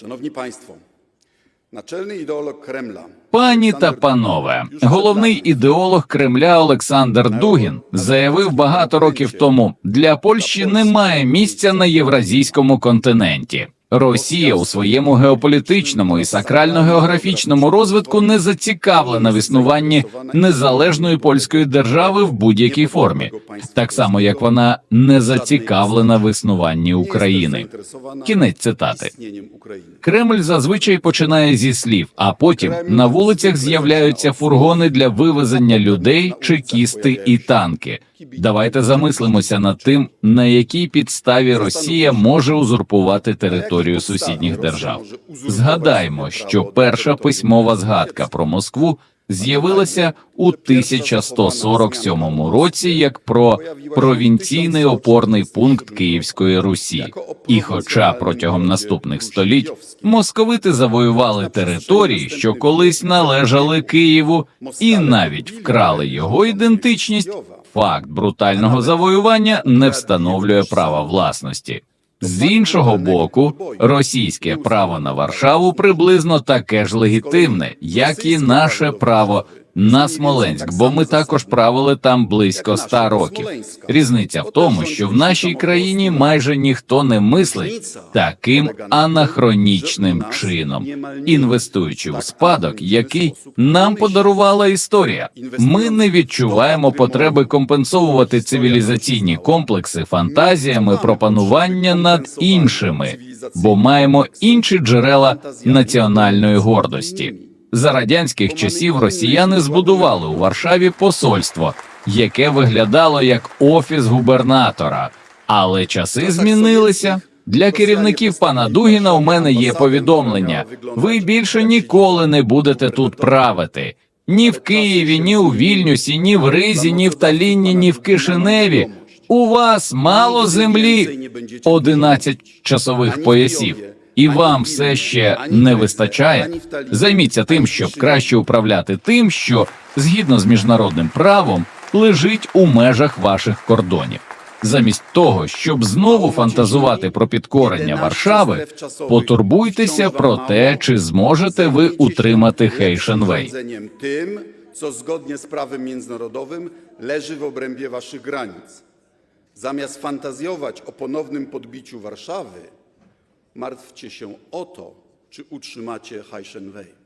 Szanowni панство, начальний ідеолог Кремля, Пані та панове, головний ідеолог Кремля Олександр Дугін заявив багато років тому: для Польщі немає місця на євразійському континенті. Росія у своєму геополітичному і сакрально-географічному розвитку не зацікавлена в існуванні незалежної польської держави в будь-якій формі, так само як вона не зацікавлена в існуванні України. Кінець цитати. Кремль зазвичай починає зі слів, а потім на вулицях з'являються фургони для вивезення людей, чекісти і танки. Давайте замислимося над тим, на якій підставі Росія може узурпувати територію сусідніх держав. Згадаймо, що перша письмова згадка про Москву з'явилася у 1147 році як про провінційний опорний пункт Київської Русі. І, хоча протягом наступних століть московити завоювали території, що колись належали Києву, і навіть вкрали його ідентичність, факт брутального завоювання не встановлює права власності. З іншого боку, російське право на Варшаву приблизно таке ж легітимне, як і наше право на Смоленськ, бо ми також правили там близько ста років. Різниця в тому, що в нашій країні майже ніхто не мислить таким анахронічним чином, інвестуючи в спадок, який нам подарувала історія. Ми не відчуваємо потреби компенсовувати цивілізаційні комплекси фантазіями про панування над іншими, бо маємо інші джерела національної гордості. За радянських часів росіяни збудували у Варшаві посольство, яке виглядало як офіс губернатора, але часи змінилися. Для керівників пана Дугіна у мене є повідомлення: ви більше ніколи не будете тут правити. Ні в Києві, ні у Вільнюсі, ні в Ризі, ні в Талінні, ні в Кишиневі. У вас мало землі 11 часових поясів, і вам все ще не вистачає. Займіться тим, щоб краще управляти тим, що згідно з міжнародним правом лежить у межах ваших кордонів. Замість того, щоб знову фантазувати про підкорення Варшави, потурбуйтеся про те, чи зможете ви утримати Хейшенвей. Co zgodnie z prawem międzynarodowym leży w obrębie waszych granic. Zamiast fantazjować o ponownym podbiciu Warszawy, martwcie się o to, czy utrzymacie Heisenweg.